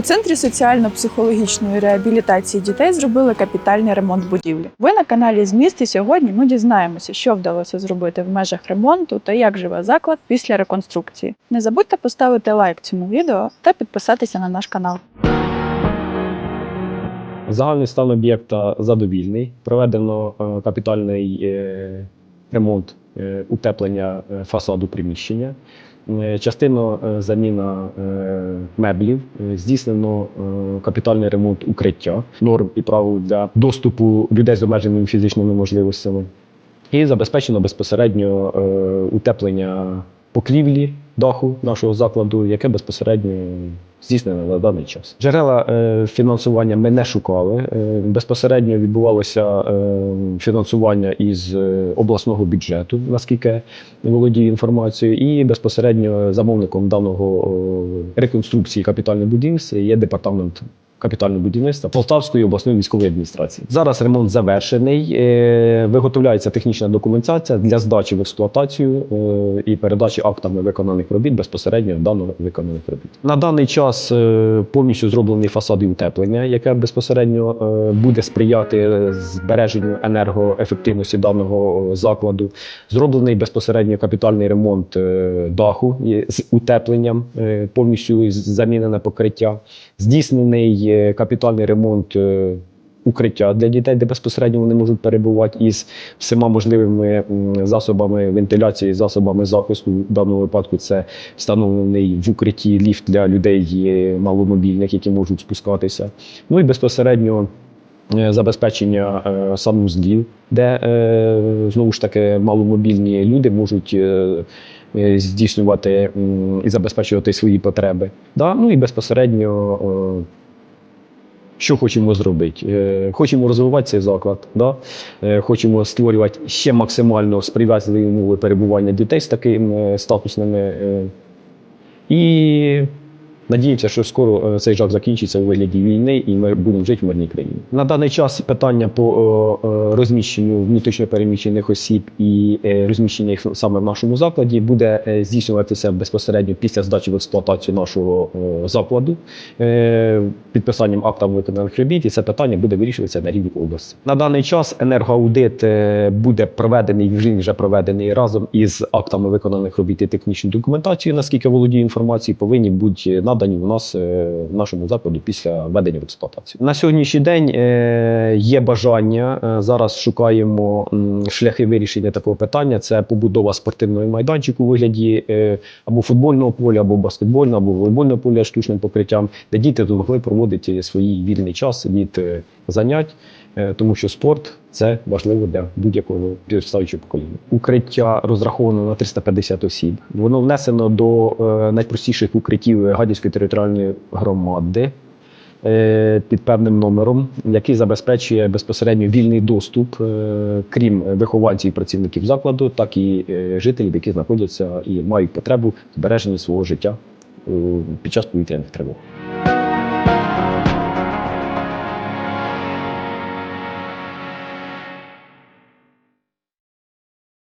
У центрі соціально-психологічної реабілітації дітей зробили капітальний ремонт будівлі. Ви на каналі Зміст і сьогодні ми дізнаємося, що вдалося зробити в межах ремонту та як живе заклад після реконструкції. Не забудьте поставити лайк цьому відео та підписатися на наш канал. Загальний стан об'єкта задовільний. Проведено е, капітальний е, ремонт е, утеплення фасаду приміщення. Е, Частину е, заміна е, меблів, здійснено капітальний ремонт укриття, норм і правил для доступу людей з обмеженими фізичними можливостями. І забезпечено безпосередньо утеплення покрівлі даху нашого закладу, яке безпосередньо здійснено на даний час. Джерела е, фінансування ми не шукали. Е, безпосередньо відбувалося е, фінансування із обласного бюджету, наскільки володію інформацією, і безпосередньо замовником даного реконструкції капітального будівництва є департамент. Капітального будівництва Полтавської обласної військової адміністрації. Зараз ремонт завершений. е, Виготовляється технічна документація для здачі в експлуатацію е, і передачі актами виконаних робіт безпосередньо даного виконаних робіт. На даний час е, повністю зроблений фасад і утеплення, яке безпосередньо буде сприяти збереженню енергоефективності даного закладу. Зроблений безпосередньо капітальний ремонт даху з утепленням, повністю замінене покриття. Здійснений е, капітальний ремонт е, укриття для дітей, де безпосередньо вони можуть перебувати із всіма можливими засобами вентиляції, засобами захисту. В даному випадку це встановлений в укритті ліфт для людей е, маломобільних, які можуть спускатися. Ну і безпосередньо е, забезпечення санузлів, де знову ж таки маломобільні люди можуть. Здійснювати і забезпечувати свої потреби. Да? Ну і безпосередньо, що хочемо зробити? Е, Хочемо розвивати цей заклад, да? Е, хочемо створювати ще максимально сприятливі умови перебування дітей з такими статусними. е, І надіємося, що скоро е, цей жах закінчиться у вигляді війни, і ми будемо жити в мирній країні. На даний час питання по е, е, розміщенню внутрішньопереміщених осіб і розміщення їх саме в нашому закладі буде здійснюватися безпосередньо після здачі в експлуатацію нашого закладу підписанням акта виконаних робіт, і це питання буде вирішуватися на рівні області. На даний час енергоаудит буде проведений, він вже проведений разом із актами виконаних робіт і технічною документацією, наскільки володію інформацією, повинні бути надані у нас е, в нашому закладу після введення в експлуатацію. На сьогоднішній день е, є бажання. е, Зараз шукаємо шляхи вирішення такого питання. Це побудова спортивного майданчику у вигляді або футбольного поля, або баскетбольного, або волейбольного поля штучним покриттям, де діти могли проводити свій вільний час від занять, тому що спорт це важливо для будь-якого підростаючого покоління. Укриття розраховано на 350 осіб. Воно внесено до е, найпростіших укриттів Гадівської територіальної громади. е, Під певним номером, який забезпечує безпосередньо вільний доступ, е, крім вихованців і працівників закладу, так і е, жителів, які знаходяться і мають потребу в збереженні свого життя е, під час повітряних тривог.